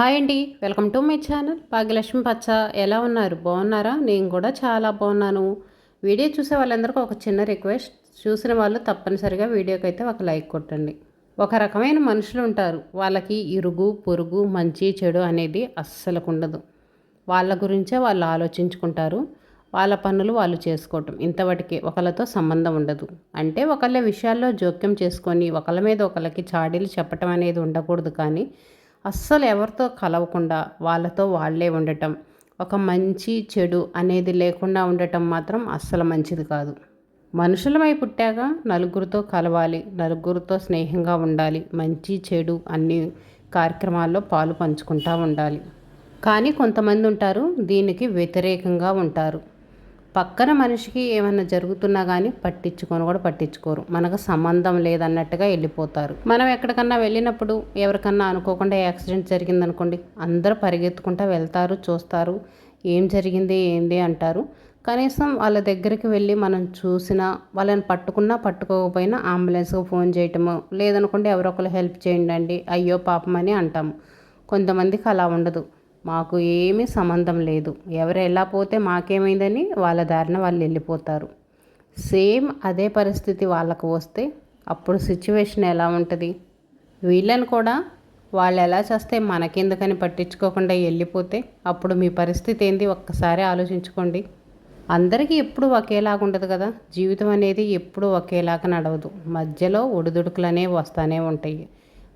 Hi అండి. Welcome to my channel. Bhagyalakshmi పచ్చ. ఎలా ఉన్నారు? బాగున్నారా? నేను కూడా చాలా బాగున్నాను. వీడియో చూసే వాళ్ళందరికీ ఒక చిన్న రిక్వెస్ట్. చూసిన వాళ్ళు తప్పనిసరిగా వీడియోకి అయితే ఒక లైక్ కొట్టండి. ఒక రకమైన మనుషులు ఉంటారు. వాళ్ళకి ఇరుగు పొరుగు మంచి చెడు అనేది అస్సలకు ఉండదు. వాళ్ళ గురించే వాళ్ళు ఆలోచించుకుంటారు. వాళ్ళ పనులు వాళ్ళు చేసుకోవటం. ఇంతవరకే ఒకళ్ళతో సంబంధం ఉండదు. అంటే ఒకళ్ళ విషయాల్లో జోక్యం చేసుకొని ఒకళ్ళ మీద ఒకళ్ళకి చాడీలు చెప్పటం అనేది ఉండకూడదు కానీ అస్సలు ఎవరితో కలవకుండా వాళ్ళతో వాళ్ళే ఉండటం. ఒక మంచి చెడు అనేది లేకుండా ఉండటం మాత్రం అస్సలు మంచిది కాదు. మనుషులమై పుట్టాక నలుగురితో కలవాలి నలుగురితో స్నేహంగా ఉండాలి మంచి చెడు అన్ని కార్యక్రమాల్లో పాలు పంచుకుంటూ ఉండాలి. కానీ కొంతమంది ఉంటారు దీనికి వ్యతిరేకంగా ఉంటారు. పక్కన మనిషికి ఏమైనా జరుగుతున్నా కానీ పట్టించుకొని కూడా పట్టించుకోరు. మనకు సంబంధం లేదన్నట్టుగా వెళ్ళిపోతారు. మనం ఎక్కడికన్నా వెళ్ళినప్పుడు ఎవరికన్నా అనుకోకుండా యాక్సిడెంట్ జరిగిందనుకోండి అందరూ పరిగెత్తుకుంటూ వెళ్తారు చూస్తారు. ఏం జరిగింది ఏంది అంటారు. కనీసం వాళ్ళ దగ్గరికి వెళ్ళి మనం చూసినా వాళ్ళని పట్టుకున్నా పట్టుకోకపోయినా అంబులెన్స్కి ఫోన్ చేయటము లేదనుకుంటే ఎవరొకరు హెల్ప్ చేయండి అయ్యో పాపమని అంటాము. కొంతమందికి అలా ఉండదు. మాకు ఏమీ సంబంధం లేదు. ఎవరు ఎలా పోతే మాకేమైందని వాళ్ళ దారిన వాళ్ళు వెళ్ళిపోతారు. సేమ్ అదే పరిస్థితి వాళ్ళకు వస్తే అప్పుడు సిచ్యువేషన్ ఎలా ఉంటుంది? వీళ్ళని కూడా వాళ్ళు ఎలా చేస్తే మనకెందుకని పట్టించుకోకుండా వెళ్ళిపోతే అప్పుడు మీ పరిస్థితి ఏంది? ఒక్కసారి ఆలోచించుకోండి. అందరికీ ఎప్పుడు ఒకేలాగా ఉండదు కదా? జీవితం అనేది ఎప్పుడు ఒకేలాగా నడవదు. మధ్యలో ఒడిదుడుకులు అనేవి వస్తూనే ఉంటాయి.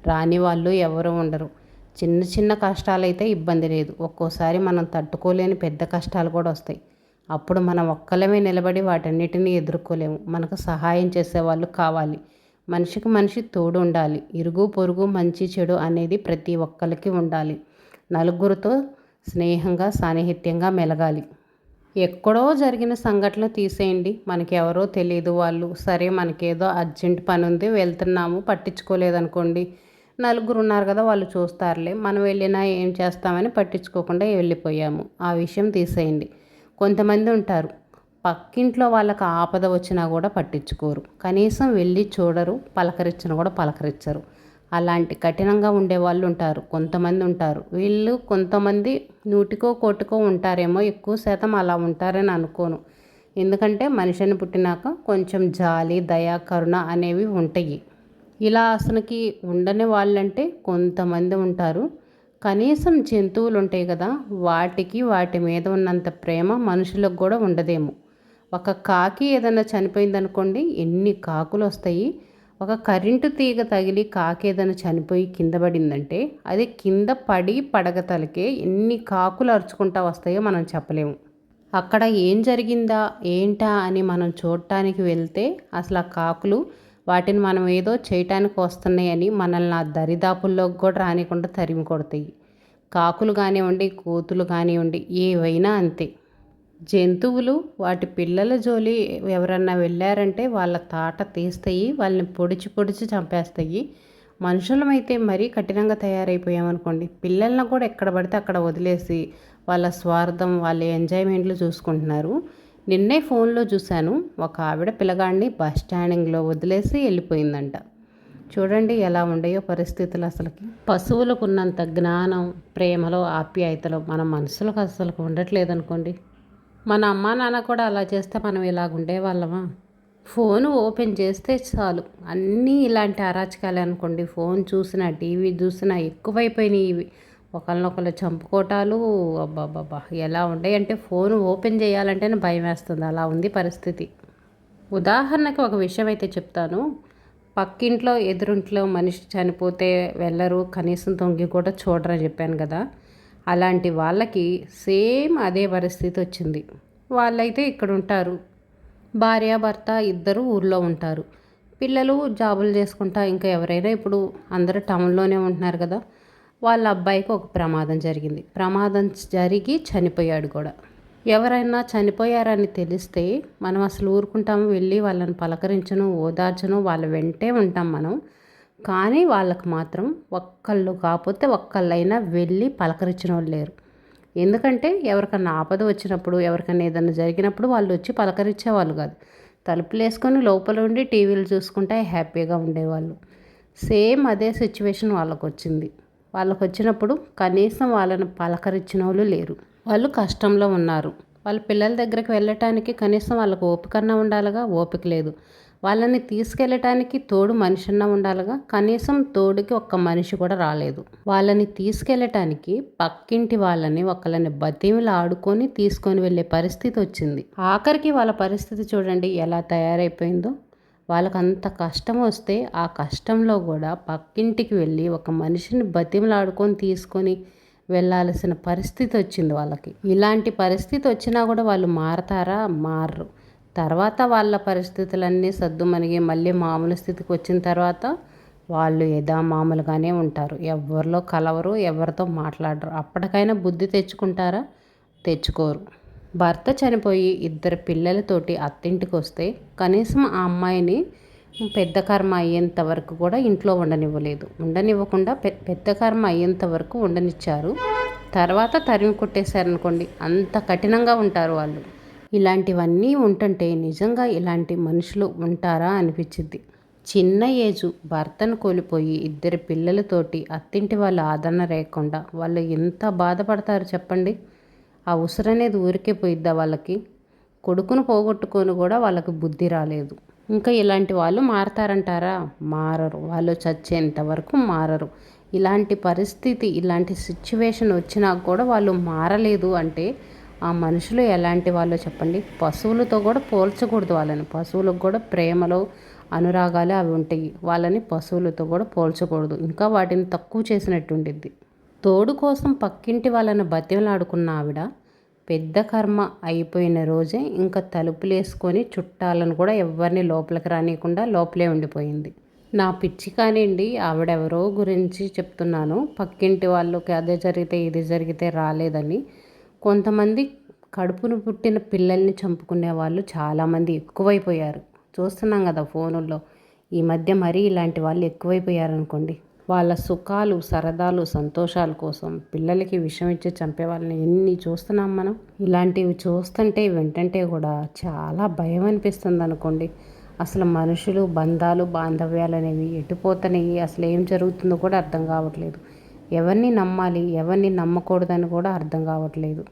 రాని వాళ్ళు ఎవరు ఉండరు. చిన్న చిన్న కష్టాలైతే ఇబ్బంది లేదు. ఒక్కోసారి మనం తట్టుకోలేని పెద్ద కష్టాలు కూడా వస్తాయి. అప్పుడు మనం ఒక్కలమే నిలబడి వాటన్నిటిని ఎదుర్కోలేము. మనకు సహాయం చేసేవాళ్ళు కావాలి. మనిషికి మనిషి తోడు ఉండాలి ఇరుగు పొరుగు మంచి చెడు అనేది ప్రతి ఒక్కరికి ఉండాలి. నలుగురితో స్నేహంగా సాన్నిహిత్యంగా మెలగాలి. ఎక్కడో జరిగిన సంఘటనలు తీసేయండి. మనకెవరో ఎవరో తెలియదు వాళ్ళు. సరే మనకేదో అర్జెంట్ పని ఉంది వెళ్తున్నాము పట్టించుకోలేదనుకోండి. నలుగురు ఉన్నారు కదా వాళ్ళు చూస్తారులే. మనం వెళ్ళినా ఏం చేస్తామని పట్టించుకోకుండా వెళ్ళిపోయాము. ఆ విషయం తీసేయండి. కొంతమంది ఉంటారు పక్కింట్లో వాళ్ళకి ఆపద వచ్చినా కూడా పట్టించుకోరు. కనీసం వెళ్ళి చూడరు పలకరించిన కూడా పలకరించరు. అలాంటి కఠినంగా ఉండే వాళ్ళు ఉంటారు కొంతమంది ఉంటారు. వీళ్ళు కొంతమంది నూటికో కోటికో ఉంటారేమో ఎక్కువ శాతం అలా ఉంటారని అనుకోను. ఎందుకంటే మనిషిని పుట్టినాక కొంచెం జాలి దయ కరుణ అనేవి ఉంటాయి. ఇలా అసలుకి ఉండని వాళ్ళంటే కొంతమంది ఉంటారు. కనీసం జంతువులు ఉంటాయి కదా వాటికి వాటి మీద ఉన్నంత ప్రేమ మనుషులకు కూడా ఉండదేమో. ఒక కాకి ఏదైనా చనిపోయిందనుకోండి ఎన్ని కాకులు వస్తాయి? ఒక కరెంటు తీగ తగిలి కాకి ఏదైనా చనిపోయి కింద పడిందంటే అది కింద పడి పడగ తలకే ఎన్ని కాకులు అరుచుకుంటా వస్తాయో మనం చెప్పలేము. అక్కడ ఏం జరిగిందా ఏంటా అని మనం చూడటానికి వెళ్తే అసలు ఆ కాకులు వాటిని మనం ఏదో చేయటానికి వస్తున్నాయని మనల్ని ఆ దరిదాపుల్లోకి కూడా రానికుండా తరిమి కొడతాయి. కాకులు కానివ్వండి కోతులు కానివ్వండి ఏవైనా అంతే. జంతువులు వాటి పిల్లల జోలి ఎవరన్నా వెళ్ళారంటే వాళ్ళ తాట తీస్తాయి వాళ్ళని పొడిచి పొడిచి చంపేస్తాయి. మనుషులమైతే మరీ కఠినంగా తయారైపోయామనుకోండి. పిల్లలను కూడా ఎక్కడ పడితే అక్కడ వదిలేసి వాళ్ళ స్వార్థం వాళ్ళ ఎంజాయ్మెంట్లు చూసుకుంటున్నారు. నిన్నే ఫోన్లో చూశాను. ఒక ఆవిడ పిల్లగాడిని బస్ స్టాండింగ్లో వదిలేసి వెళ్ళిపోయిందంట. చూడండి ఎలా ఉండయో పరిస్థితులు అసలుకి. పశువులకు ఉన్నంత జ్ఞానం ప్రేమలో ఆప్యాయతలో మన మనసులకు అసలు ఉండట్లేదు అనుకోండి మన అమ్మా నాన్న కూడా అలా చేస్తే మనం ఇలాగ ఉండేవాళ్ళమా ఫోన్ ఓపెన్ చేస్తే చాలు. అన్నీ ఇలాంటి అరాచకాలే అనుకోండి. ఫోన్ చూసినా టీవీ చూసినా ఎక్కువైపోయినాయి ఇవి. ఒకళ్ళనొకళ్ళు చంపుకోవటాలు అబ్బాబ్బాబ్బా ఎలా ఉంటాయి అంటే ఫోన్ ఓపెన్ చేయాలంటేనే భయం వేస్తుంది. అలా ఉంది పరిస్థితి. ఉదాహరణకి ఒక విషయం అయితే చెప్తాను. పక్కింట్లో ఎదురింట్లో మనిషి చనిపోతే వెళ్ళరు కనీసం తొంగి కూడా చూడరని చెప్పాను కదా. అలాంటి వాళ్ళకి సేమ్ అదే పరిస్థితి వచ్చింది. వాళ్ళైతే ఇక్కడ ఉంటారు. భార్యాభర్త ఇద్దరు ఊర్లో ఉంటారు. పిల్లలు జాబులు చేసుకుంటా ఇంకా ఎవరైనా ఇప్పుడు అందరూ టౌన్లోనే ఉంటున్నారు కదా. వాళ్ళ అబ్బాయికి ఒక ప్రమాదం జరిగింది. ప్రమాదం జరిగి చనిపోయాడు కూడా. ఎవరైనా చనిపోయారని తెలిస్తే మనం అసలు ఊరుకుంటాము వెళ్ళి వాళ్ళని పలకరించను ఓదార్చను వాళ్ళ వెంటే ఉంటాం మనం. కానీ వాళ్ళకు మాత్రం ఒక్కళ్ళు కాకపోతే ఒక్కళ్ళైనా వెళ్ళి పలకరించిన వాళ్ళు లేరు. ఎందుకంటే ఎవరికన్నా ఆపద వచ్చినప్పుడు ఎవరికన్నా ఏదైనా జరిగినప్పుడు వాళ్ళు వచ్చి పలకరించేవాళ్ళు కాదు. తలుపులు వేసుకొని లోపల ఉండి టీవీలు చూసుకుంటే హ్యాపీగా ఉండేవాళ్ళు. సేమ్ అదే సిచ్యువేషన్ వాళ్ళకు వచ్చింది వాళ్ళకు వచ్చినప్పుడు కనీసం వాళ్ళని పలకరించిన వాళ్ళు లేరు. వాళ్ళు కష్టంలో ఉన్నారు. వాళ్ళ పిల్లల దగ్గరికి వెళ్ళటానికి కనీసం వాళ్ళకు ఓపికన్నా ఉండాలిగా? ఓపిక లేదు. వాళ్ళని తీసుకెళ్ళటానికి తోడు మనిషిన్నా ఉండాలిగా? కనీసం తోడుకి ఒక్క మనిషి కూడా రాలేదు. వాళ్ళని తీసుకెళ్ళటానికి పక్కింటి వాళ్ళని ఒకళ్ళని బతీమిలు ఆడుకొని తీసుకొని వెళ్ళే పరిస్థితి వచ్చింది. ఆఖరికి వాళ్ళ పరిస్థితి చూడండి ఎలా తయారైపోయిందో. వాళ్ళకి అంత కష్టం వస్తే ఆ కష్టంలో కూడా పక్కింటికి వెళ్ళి ఒక మనిషిని బతిమలాడుకొని తీసుకొని వెళ్ళాల్సిన పరిస్థితి వచ్చింది వాళ్ళకి. ఇలాంటి పరిస్థితి వచ్చినా కూడా వాళ్ళు మారతారా? మారరు. తర్వాత వాళ్ళ పరిస్థితులన్నీ సర్దుమణిగి మళ్ళీ మామూలు స్థితికి వచ్చిన తర్వాత వాళ్ళు యథా మామూలుగానే ఉంటారు. ఎవరిలో కలవరు ఎవరితో మాట్లాడరు. అప్పటికైనా బుద్ధి తెచ్చుకుంటారా? తెచ్చుకోరు. భర్త చనిపోయి ఇద్దరు పిల్లలతోటి అత్తింటికి వస్తే కనీసం ఆ అమ్మాయిని పెద్ద కర్మ అయ్యేంత వరకు కూడా ఇంట్లో ఉండనివ్వలేదు. ఉండనివ్వకుండా పెద్ద కర్మ అయ్యేంత వరకు ఉండనిచ్చారు. తర్వాత తరిమి కొట్టేశారనుకోండి అంత కఠినంగా ఉంటారు వాళ్ళు. ఇలాంటివన్నీ ఉంటుంటే నిజంగా ఇలాంటి మనుషులు ఉంటారా అనిపించింది చిన్న ఏజు భర్తను కోల్పోయి ఇద్దరు పిల్లలతోటి అత్తింటి వాళ్ళ ఆదరణ లేకుండా వాళ్ళు ఎంత బాధపడతారు చెప్పండి? ఆ ఉసురనేది ఊరికే పోయిద్దా వాళ్ళకి? కొడుకును పోగొట్టుకొని కూడా వాళ్ళకి బుద్ధి రాలేదు. ఇంకా ఇలాంటి వాళ్ళు మారతారంటారా? మారరు. వాళ్ళు చచ్చేంత వరకు మారరు. ఇలాంటి పరిస్థితి ఇలాంటి సిచ్యువేషన్ వచ్చినా కూడా వాళ్ళు మారలేదు అంటే ఆ మనుషులు ఎలాంటి వాళ్ళో చెప్పండి? పశువులతో కూడా పోల్చకూడదు వాళ్ళని. పశువులకు కూడా ప్రేమలో అనురాగాలు అవి ఉంటాయి. వాళ్ళని పశువులతో కూడా పోల్చకూడదు. ఇంకా వాటిని తక్కువ చేసినట్టు ఉండిద్ది తోడు కోసం పక్కింటి వాళ్ళని బతిమలాడుకున్న ఆవిడ పెద్ద కర్మ అయిపోయిన రోజే ఇంకా తలుపులేసుకొని చుట్టాలను కూడా ఎవరిని లోపలికి రానియకుండా లోపలే ఉండిపోయింది. నా పిచ్చి కానివ్వండి ఆవిడెవరో గురించి చెప్తున్నాను. పక్కింటి వాళ్ళకి అదే జరిగితే ఇది జరిగితే రాలేదని. కొంతమంది కడుపును పుట్టిన పిల్లల్ని చంపుకునే వాళ్ళు చాలామంది ఎక్కువైపోయారు. చూస్తున్నాం కదా ఫోనుల్లో. ఈ మధ్య మరీ ఇలాంటి వాళ్ళు ఎక్కువైపోయారనుకోండి. వాళ్ళ సుఖాలు సరదాలు సంతోషాల కోసం పిల్లలకి విషం ఇచ్చి చంపే వాళ్ళని ఎన్ని చూస్తున్నాం మనం? ఇలాంటివి చూస్తుంటే వింటుంటే కూడా చాలా భయం అనిపిస్తుంది అనుకోండి. అసలు మనుషులు బంధాలు బాంధవ్యాలు అనేవి ఎటుపోతున్నాయి అసలు ఏం జరుగుతుందో కూడా అర్థం కావట్లేదు. ఎవరిని నమ్మాలి ఎవరిని నమ్మకూడదని కూడా అర్థం కావట్లేదు.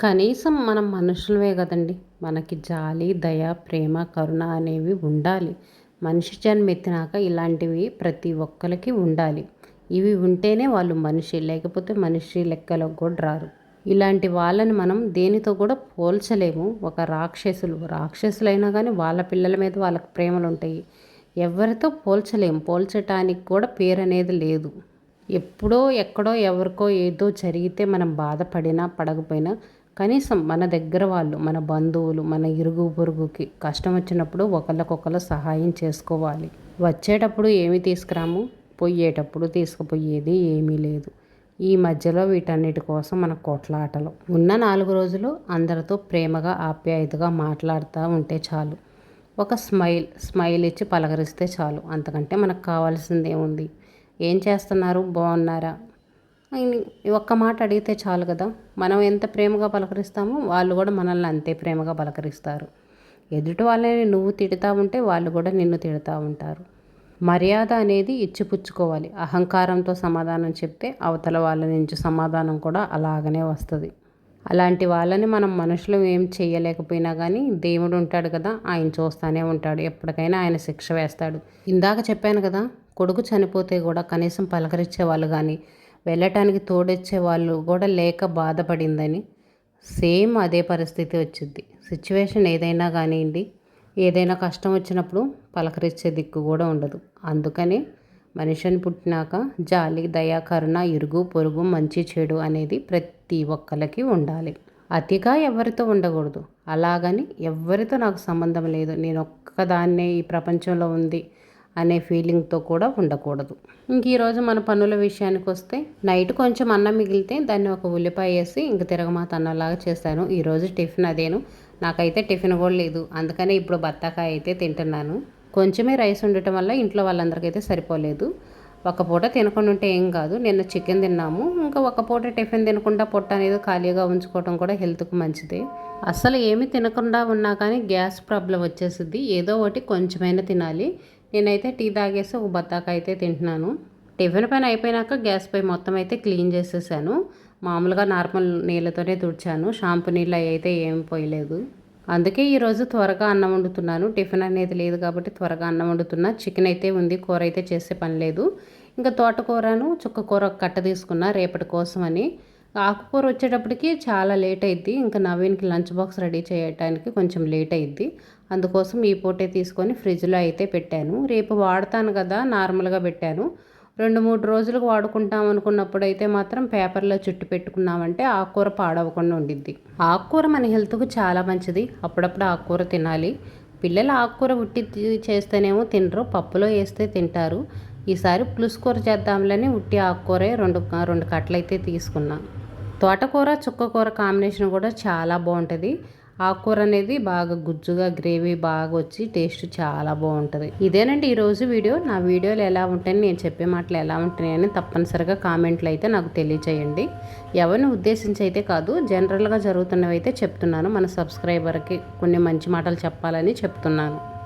కనీసం మనం మనుషులమే కదండి. మనకి జాలి దయ ప్రేమ కరుణ అనేవి ఉండాలి. మనిషి జన్మెత్తినాక ఇలాంటివి ప్రతి ఒక్కరికి ఉండాలి. ఇవి ఉంటేనే వాళ్ళు మనిషి లేకపోతే మనిషి లెక్కలోకి కూడా రారు. ఇలాంటి వాళ్ళని మనం దేనితో కూడా పోల్చలేము. ఒక రాక్షసులు రాక్షసులైనా కానీ వాళ్ళ పిల్లల మీద వాళ్ళకి ప్రేమలు ఉంటాయి. ఎవరితో పోల్చలేము. పోల్చటానికి కూడా పేరు అనేది లేదు. ఎప్పుడో ఎక్కడో ఎవరికో ఏదో జరిగితే మనం బాధపడినా పడకపోయినా కనీసం మన దగ్గర వాళ్ళు మన బంధువులు మన ఇరుగు పొరుగుకి కష్టం వచ్చినప్పుడు ఒకళ్ళకొకళ్ళు సహాయం చేసుకోవాలి. వచ్చేటప్పుడు ఏమి తీసుకురాము? పోయేటప్పుడు తీసుకుపోయేది ఏమీ లేదు. ఈ మధ్యలో వీటన్నిటి కోసం మన కొట్లాటలు. ఉన్న నాలుగు రోజులు అందరితో ప్రేమగా ఆప్యాయతగా మాట్లాడుతూ ఉంటే చాలు. ఒక స్మైల్ స్మైల్ ఇచ్చి పలకరిస్తే చాలు. అంతకంటే మనకు కావాల్సిందేముంది? ఏం చేస్తున్నారు? బాగున్నారా? ఒక్క మాట అడిగితే చాలు కదా. మనం ఎంత ప్రేమగా పలకరిస్తామో వాళ్ళు కూడా మనల్ని అంతే ప్రేమగా పలకరిస్తారు. ఎదుటి వాళ్ళని నువ్వు తిడుతూ ఉంటే వాళ్ళు కూడా నిన్ను తిడుతూ ఉంటారు. మర్యాద అనేది ఇచ్చిపుచ్చుకోవాలి. అహంకారంతో సమాధానం చెప్తే అవతల వాళ్ళ నుంచి సమాధానం కూడా అలాగనే వస్తుంది. అలాంటి వాళ్ళని మనం మనుషులు ఏం చేయలేకపోయినా కానీ దేవుడు ఉంటాడు కదా ఆయన చూస్తూనే ఉంటాడు. ఎప్పటికైనా ఆయన శిక్ష వేస్తాడు. ఇందాక చెప్పాను కదా కొడుకు చనిపోతే కూడా కనీసం పలకరించే వాళ్ళు కానీ వెళ్ళటానికి తోడొచ్చే వాళ్ళు కూడా లేక బాధపడిందని సేమ్ అదే పరిస్థితి వచ్చింది. సిచ్యువేషన్ ఏదైనా కానివ్వండి ఏదైనా కష్టం వచ్చినప్పుడు పలకరించే దిక్కు కూడా ఉండదు. అందుకనే మనిషిని పుట్టినాక జాలి దయా కరుణ ఇరుగు పొరుగు మంచి చెడు అనేది ప్రతి ఒక్కరికి ఉండాలి. అతిగా ఎవరితో ఉండకూడదు. అలాగని ఎవరితో నాకు సంబంధం లేదు. నేను ఒక్కదాన్నే ఈ ప్రపంచంలో ఉంది. అనే ఫీలింగ్తో కూడా ఉండకూడదు. ఇంక ఈరోజు మన పనుల విషయానికి వస్తే నైట్ కొంచెం అన్నం మిగిలితే దాన్ని ఒక ఉల్లిపాయ వేసి ఇంక తిరగమాత అన్నంలాగా చేస్తాను. ఈరోజు టిఫిన్ అదేను. నాకైతే టిఫిన్ కూడా లేదు. అందుకనే ఇప్పుడు బత్తాకాయ అయితే తింటున్నాను. కొంచెమే రైస్ ఉండటం వల్ల ఇంట్లో వాళ్ళందరికైతే సరిపోలేదు. ఒక పూట తినకుండా ఉంటే ఏం కాదు. నిన్న చికెన్ తిన్నాము. ఇంకా ఒక పూట టిఫిన్ తినకుండా పొట్ట అనేది ఖాళీగా ఉంచుకోవడం కూడా హెల్త్కు మంచిది. అసలు ఏమి తినకుండా ఉన్నా కానీ గ్యాస్ ప్రాబ్లం వచ్చేసింది ఏదో ఒకటి కొంచెమైనా తినాలి. నేనైతే టీ తాగేసి ఒక బత్తాకాయ అయితే తింటున్నాను. టిఫిన్ పైన అయిపోయినాక గ్యాస్ పై మొత్తం అయితే క్లీన్ చేసేసాను. మామూలుగా నార్మల్ నీళ్ళతోనే తుడిచాను. షాంపూ నీళ్ళు అవి అయితే ఏం పోయలేదు. అందుకే ఈరోజు త్వరగా అన్నం వండుతున్నాను. టిఫిన్ అనేది లేదు కాబట్టి త్వరగా అన్నం వండుతున్నా. చికెన్ అయితే ఉంది కూర అయితే చేసే పని లేదు. ఇంకా తోటకూరను చుక్క కూర కట్ట తీసుకున్నా రేపటి కోసం అని. ఆకుకూర వచ్చేటప్పటికి చాలా లేట్ అయింది ఇంకా నవీన్కి లంచ్ బాక్స్ రెడీ చేయడానికి కొంచెం లేట్ అయింది అందుకోసం ఈ పూటే తీసుకొని ఫ్రిడ్జ్లో అయితే పెట్టాను. రేపు వాడతాను కదా నార్మల్గా పెట్టాను. రెండు మూడు రోజులకు వాడుకుంటాం అనుకున్నప్పుడు అయితే మాత్రం పేపర్లో చుట్టు పెట్టుకున్నామంటే ఆకుకూర పాడవకుండా ఉండిద్ది. ఆకుకూర మన హెల్త్కు చాలా మంచిది. అప్పుడప్పుడు ఆకుకూర తినాలి. పిల్లలు ఆకుకూర ఉట్టి చేస్తేనేమో తినరు పప్పులో వేస్తే తింటారు. ఈసారి పులుసుకూర చేద్దాంలని ఉట్టి ఆకుకూరే రెండు రెండు కట్టలైతే తీసుకున్నా. తోటకూర చుక్కకూర కాంబినేషన్ కూడా చాలా బాగుంటుంది ఆకుకూర అనేది బాగా గుజ్జుగా గ్రేవీ బాగా వచ్చి టేస్ట్ చాలా బాగుంటుంది. ఇదేనండి ఈరోజు వీడియో. నా వీడియోలు ఎలా ఉంటాయని నేను చెప్పే మాటలు ఎలా ఉంటున్నాయని తప్పనిసరిగా కామెంట్లు అయితే నాకు తెలియచేయండి. ఎవరిని ఉద్దేశించి అయితే కాదు జనరల్గా జరుగుతున్నవి అయితే చెప్తున్నాను. మన సబ్స్క్రైబర్కి కొన్ని మంచి మాటలు చెప్పాలని చెప్తున్నాను.